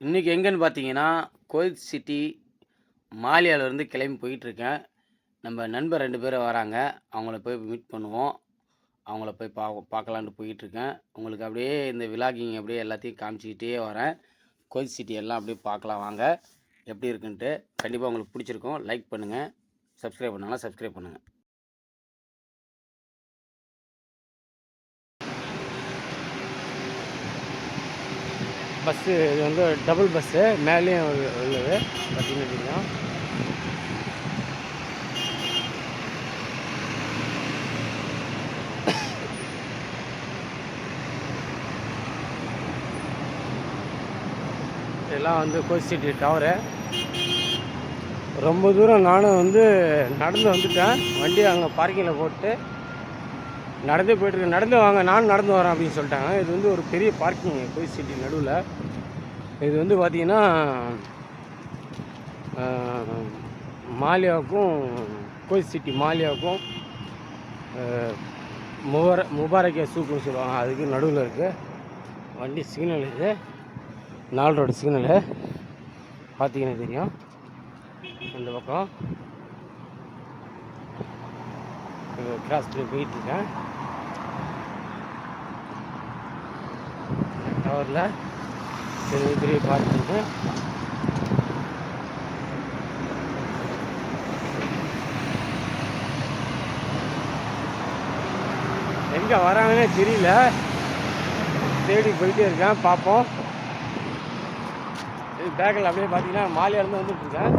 இன்றைக்கி எங்கேன்னு பார்த்தீங்கன்னா கோயில் சிட்டி மாலியாவிலேருந்து கிளம்பி போயிட்டுருக்கேன். நம்ம நண்பர் ரெண்டு பேரும் வராங்க. அவங்கள போய் மீட் பண்ணுவோம். அவங்கள போய் பா பார்க்கலான்ட்டு போயிட்டுருக்கேன். உங்களுக்கு அப்படியே இந்த விலாகிங் அப்படியே எல்லாத்தையும் காமிச்சிக்கிட்டே வரேன். கோயில் சிட்டி எல்லாம் அப்படியே பார்க்கலாம் வாங்க. எப்படி இருக்குன்ட்டு கண்டிப்பாக உங்களுக்கு பிடிச்சிருக்கும். லைக் பண்ணுங்கள் சப்ஸ்கிரைப் பண்ணாலும் சப்ஸ்கிரைப் பண்ணுங்கள் பஸ்ஸு இது வந்து டபுள் பஸ்ஸு மேலேயும் உள்ளது. பார்த்தீங்கன்னா தெரியும் இதெல்லாம் வந்து கோசிட்டி டவரு. ரொம்ப தூரம் நானும் வந்து நடந்து வந்துட்டேன். வண்டியை அங்கே பார்க்கிங்கில் போட்டு நடந்து போயிட்டுருக்கு. நடந்து வாங்க நானும் நடந்து வரேன் அப்படின்னு சொல்லிட்டாங்க. இது வந்து ஒரு பெரிய பார்க்கிங் போய் சிட்டி நடுவில். இது வந்து பார்த்திங்கன்னா மாலியாவுக்கும் கோயில் சிட்டி மாலியாவுக்கும் முபார முபாரக்கியா சூக்குன்னு சொல்லுவாங்க. அதுக்கு நடுவில் இருக்குது வண்டி சிக்னல் இது. நாலு ரோடு சிக்னலு பார்த்தீங்கன்னா தெரியும். இந்த பக்கம். கிராஸ் பண்ணி போயிட்டுருக்கேன். டவரில் பெரிய பெரிய பார்க்கிங்கு எங்கே வராங்கன்னே தெரியல. தேடி போயிட்டே இருக்கேன் பார்ப்போம். இது பேக்கில் அப்படியே பார்த்தீங்கன்னா மாலையிலேருந்து வந்துட்டு இருக்கேன்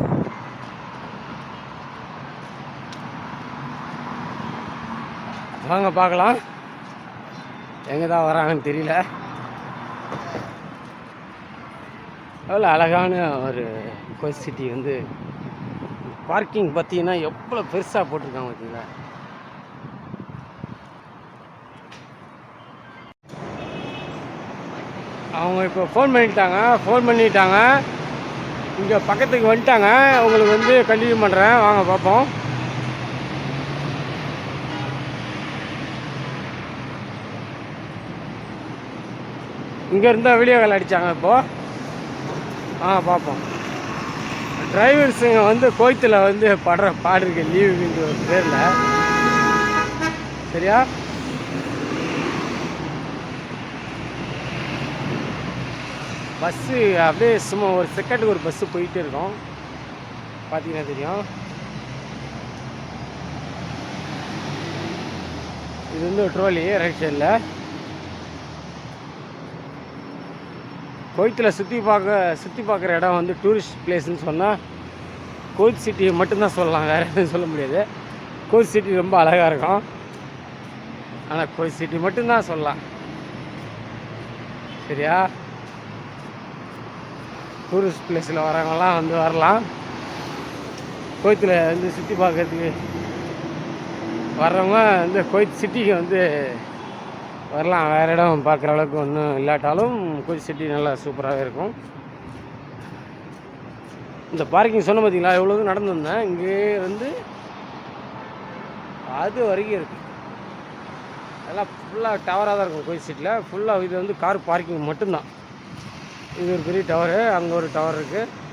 வாங்க பார்க்கலாம். எங்கே தான் வராங்கன்னு தெரியல. அவ்வளோ அழகான ஒரு கோயில் சிட்டி வந்து பார்க்கிங் பார்த்தீங்கன்னா எவ்வளோ பெருசாக போட்டிருக்காங்க பார்த்தீங்களா? அவங்க இப்போ ஃபோன் பண்ணிட்டாங்க ஃபோன் பண்ணிட்டாங்க. இங்கே பக்கத்துக்கு வந்துட்டாங்க. உங்களுக்கு வந்து கண்டினியூ பண்ணுறேன் வாங்க பார்ப்போம். இங்கே இருந்தால் வீடியோ கால் அடித்தாங்க இப்போது ஆ பார்ப்போம் டிரைவர்ஸுங்க வந்து கோயத்தில் வந்து படுற பாடு இருக்கு லீவுன்ற ஒரு பேரில். சரியா? பஸ்ஸு அப்படியே சும்மா ஒரு செகண்டுக்கு ஒரு பஸ்ஸு போயிட்டே இருக்கோம். பார்த்தீங்கன்னா தெரியும். இது வந்து ட்ரோலி ரைட் சைடில் கோயத்தில் சுற்றி பார்க்க சுற்றி பார்க்குற இடம் வந்து டூரிஸ்ட் பிளேஸ்னு சொன்னால் கோயில் சிட்டி மட்டும்தான் சொல்லலாம் வேறு எதுவும் சொல்ல முடியாது. கோயில் சிட்டி ரொம்ப அழகாக இருக்கும். ஆனால் கோயில் சிட்டி மட்டும்தான் சொல்லலாம். சரியா? டூரிஸ்ட் பிளேஸில் வரவங்கலாம் வந்து வரலாம். கோயத்தில் வந்து சுற்றி பார்க்கறதுக்கு வர்றவங்க வந்து கோயத் சிட்டிக்கு வந்து வரலாம். வேறு இடம் பார்க்குற அளவுக்கு ஒன்றும் இல்லாட்டாலும் கோயில் சிட்டி நல்லா சூப்பராகவே இருக்கும். இந்த பார்க்கிங் சொன்ன பார்த்தீங்களா எவ்வளோ தூரம் நடந்து வந்தேன்? இங்கே வந்து அது வரைக்கும் இருக்குது அதெல்லாம் ஃபுல்லாக டவராக தான் இருக்கும் கோயில் சிட்டியில் ஃபுல்லாக இது வந்து கார் பார்க்கிங் மட்டும்தான். இது ஒரு பெரிய டவரு அங்கே ஒரு டவர் இருக்குது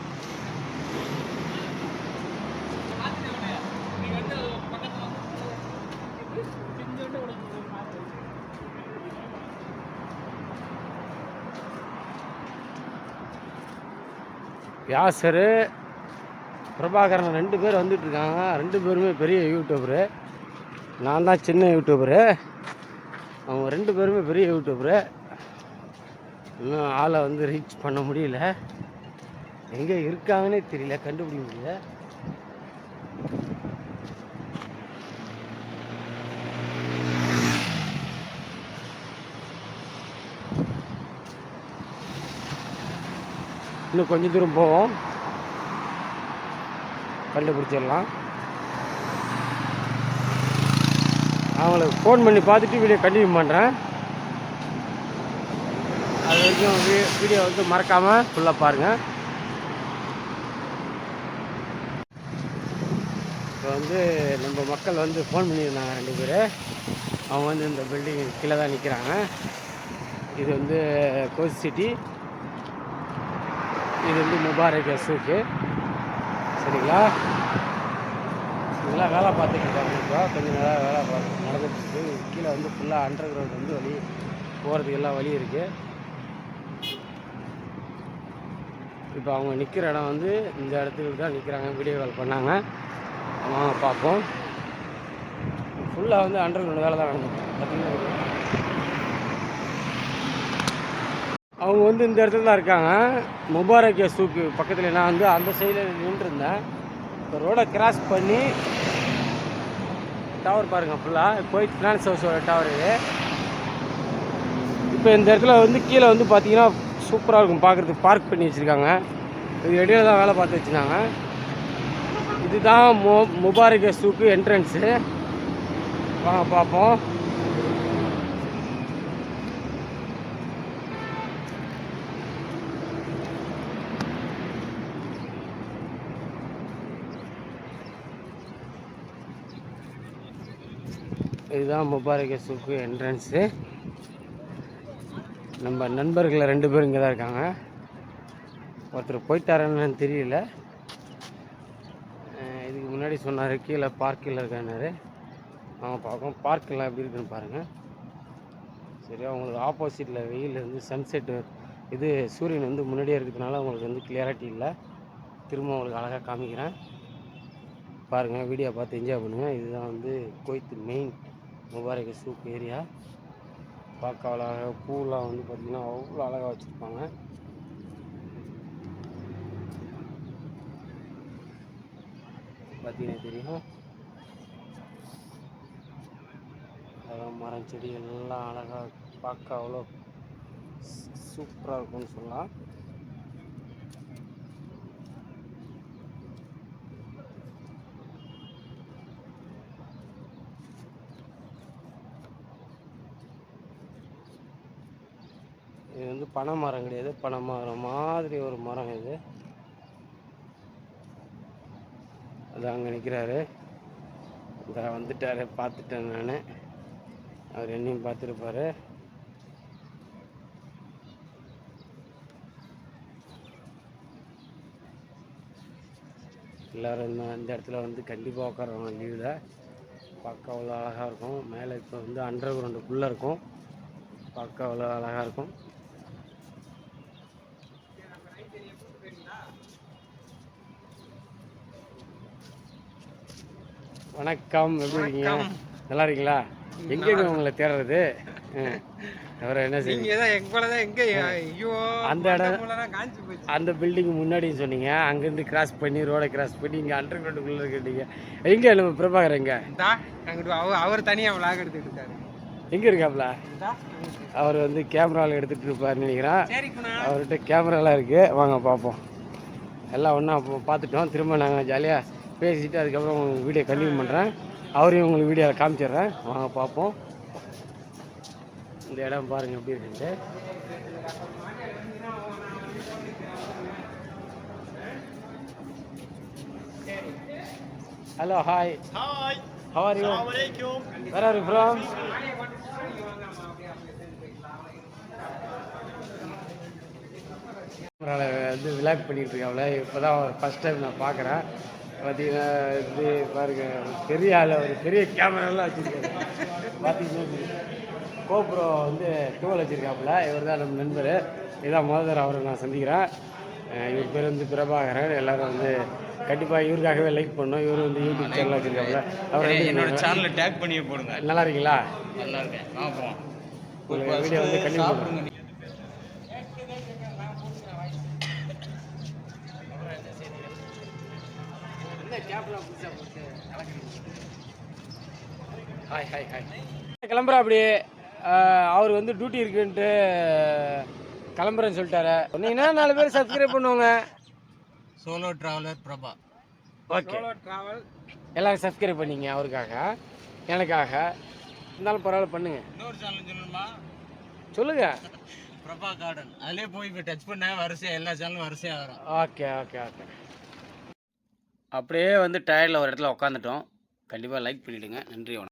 வியாசர் பிரபாகரன் ரெண்டு பேர் வந்துட்டு இருக்காங்க ரெண்டு பேருமே பெரிய யூடியூபரு நான் தான் சின்ன யூடியூபரு அவங்க ரெண்டு பேருமே பெரிய யூடியூபரு இன்னும் ஆளை வந்து ரீச் பண்ண முடியல. எங்கே இருக்காங்கன்னே தெரியல கண்டுபிடிக்க முடியல. இன்னும் கொஞ்சம் தூரம் போவோம். கண்டுபிடிச்சிடலாம். அவங்களுக்கு ஃபோன் பண்ணி பார்த்துட்டு வீடியோ கண்டினியூ பண்ணுறேன் அது வரைக்கும் வீடியோ வந்து மறக்காமல் ஃபுல்லாக பாருங்கள் இப்போ வந்து நம்ம மக்கள் வந்து ஃபோன் பண்ணியிருந்தாங்க ரெண்டு பேர். அவங்க வந்து இந்த பில்டிங் கீழே தான் நிற்கிறாங்க இது வந்து கோச் சிட்டி இது வந்து முபாரக் சூக்கு சரிங்களா? இதெல்லாம் வேலை பார்த்துக்கிட்டு இருக்காங்க இப்போ. கொஞ்சம் நல்லா வேலை பார்த்து நடந்துட்டு கீழே வந்து ஃபுல்லாக அண்டர் கிரவுண்ட் வந்து வழி போகிறதுக்கு எல்லாம் வழி இருக்குது இப்போ அவங்க நிற்கிற இடம் வந்து இந்த இடத்துக்கு தான் நிற்கிறாங்க வீடியோ கால் பண்ணாங்க. அவங்க பார்ப்போம். ஃபுல்லாக வந்து அண்டர் கிரவுண்ட் வேலை தான் நடந்துட்டு பார்த்தீங்கன்னா அவங்க வந்து இந்த இடத்துல தான் இருக்காங்க. முபாரக் சூக்கு பக்கத்தில் நான் வந்து அந்த சைடில் நின்றுருந்தேன். இப்போ ரோடை கிராஸ் பண்ணி டவர் பாருங்கள் ஃபுல்லாக போய் ஃபினான்ஸ் ஹவுஸோட டவர் இது. இப்போ இந்த இடத்துல வந்து கீழே வந்து பார்த்தீங்கன்னா சூப்பராக இருக்கும். பார்க்குறதுக்கு பார்க் பண்ணி வச்சுருக்காங்க. இது இடையில தான் வேலை பார்த்து வச்சுருந்தாங்க. இதுதான் மு முபாரக் சூக்கு என்ட்ரன்ஸு வாங்க பார்ப்போம். இதுதான் முபாரக சூக்கு என்ட்ரன்ஸு. நம்ம நண்பர்களை ரெண்டு பேரும் இங்கே தான் இருக்காங்க. ஒருத்தர் போயிட்டாரன்னு தெரியல. இதுக்கு முன்னாடி சொன்னார் கீழே பார்க்கில் இருக்கானாரு. அவங்க பார்ப்போம் பார்க்கெல்லாம் எப்படி இருக்குன்னு பாருங்கள் சரியா உங்களுக்கு ஆப்போசிட்டில் வெயில் வந்து சன்செட்டு இது சூரியன் வந்து முன்னாடியே இருக்கிறதுனால உங்களுக்கு வந்து கிளியாரிட்டி இல்லை. திரும்ப உங்களுக்கு அழகாக காமிக்கிறேன். பாருங்கள் வீடியோ பார்த்து என்ஜாய் பண்ணுங்கள் இதுதான் வந்து கோயத்து மெயின் முபாரக் சூப் ஏரியா. பார்க்க அவ்வளோ அழகாக பூலாம் வந்து பார்த்திங்கன்னா அவ்வளோ அழகாக வச்சுருப்பாங்க. பார்த்தீங்கன்னா தெரியும். அழகாக மரம் செடி எல்லாம் அழகாக பார்க்க அவ்வளோ சூப்பராக இருக்கும்னு சொல்லலாம். இது வந்து பனை மரம் கிடையாது. பனை மரம் மாதிரி ஒரு மரம் இது. அது அங்கே நிற்கிறாரு இந்த வந்துட்டாரு பார்த்துட்டேன் நான். அவர் என்னையும் பார்த்துருப்பாரு. எல்லோரும் இந்த இந்த இடத்துல வந்து கண்டிப்பாக உட்காருவாங்க லீவில் பார்க்க அவ்வளோ அழகாக இருக்கும். மேலே இப்போ வந்து அண்டர் கிரவுண்டுக்குள்ளே இருக்கும். பார்க்க அவ்வளோ அழகாக இருக்கும். வணக்கம். எப்படி இருக்கீங்க? நல்லா இருக்கீங்களா? எங்கேங்க உங்களை தேடுறது? அவரை என்ன செய்யுங்க எங்க எங்க? அந்த இடம் அந்த பில்டிங் முன்னாடியும் சொன்னீங்க. அங்கேருந்து கிராஸ் பண்ணி ரோடை கிராஸ் பண்ணி இங்கே அண்டர் கிரவுண்டுக்குள்ளே இருக்கீங்க. எங்கே நம்ம பிரபாகர் எங்க? அவர் அவர் தனியா விளாக் எடுத்துட்டு இருக்காரு. எங்கே இருக்காப்ல? அவர் வந்து கேமராவில் எடுத்துகிட்டு இருப்பாருன்னு நினைக்கிறேன். அவர்கிட்ட கேமராலாம் இருக்குது வாங்க பார்ப்போம். எல்லாம் ஒன்றா பார்த்துட்டோம். திரும்ப நாங்கள் ஜாலியாக பேசிட்டு அதுக்கப்புறம் உங்களுக்கு வீடியோ கண்டினியூ பண்ணுறேன் அவரையும் உங்களுக்கு வீடியோவில் காமிச்சிடுறேன். வாங்க பார்ப்போம். இந்த இடம் பாருங்கள் எப்படி இருக்குன்ட்டு. Hello hi Hi. how are you? Where are you from? வந்து விளாக் பண்ணிட்டு இருக்காங்களே இப்போ தான் ஃபஸ்ட் டைம் நான் பார்க்குறேன் பார்த்தீங்கன்னா இது பாருங்க பெரிய ஆள் ஒரு பெரிய கேமராலாம் வச்சுருக்காரு. பார்த்தீங்கன்னா கோப்ரோ வந்து டூவல் வச்சுருக்காப்புல. இவர் தான் நம்ம நண்பர். இதான் முதல்வர் அவரை நான் சந்திக்கிறேன். இவர் பேர் வந்து பிரபாகரன். எல்லாரும் வந்து கண்டிப்பாக இவருக்காகவே லைக் பண்ணோம் இவர் வந்து யூடியூப் சேனல் வச்சுருக்காப்புல. அவர் என்னோட சேனலை டேக் பண்ணி போடுங்க. நல்லா இருக்கீங்களா? நல்லா இருக்கேன். வீடியோ வந்து கண்டிப்பாக ஹாய் ஹாய் ஹாய் கிளம்புறா அப்படி. அவர் வந்து டியூட்டி இருக்குன்ட்டு கிளம்புறேன்னு சொல்லிட்டாரு. சொன்னீங்கன்னா நாலு பேர் சப்ஸ்கிரைப் பண்ணுவாங்க? Solo traveller Prabha okay travel எல்லாரும் சப்ஸ்கிரைப் பண்ணிங்க அவருக்காக எனக்காக. இருந்தாலும் பரவாயில்ல பண்ணுங்க. இன்னொரு சேனல் சொல்லணுமா? சொல்லுங்க. பிரபா கார்டன் அதிலே போய் இப்போ டச் பண்ண வரிசையா எல்லா சேனலும் வரிசையா வரும். ஓகே ஓகே ஓகே அப்படியே வந்து டயர்டில் ஒரு இடத்துல உட்காந்துட்டோம் கண்டிப்பாக லைக் பண்ணிவிடுங்க நன்றி வணக்கம்.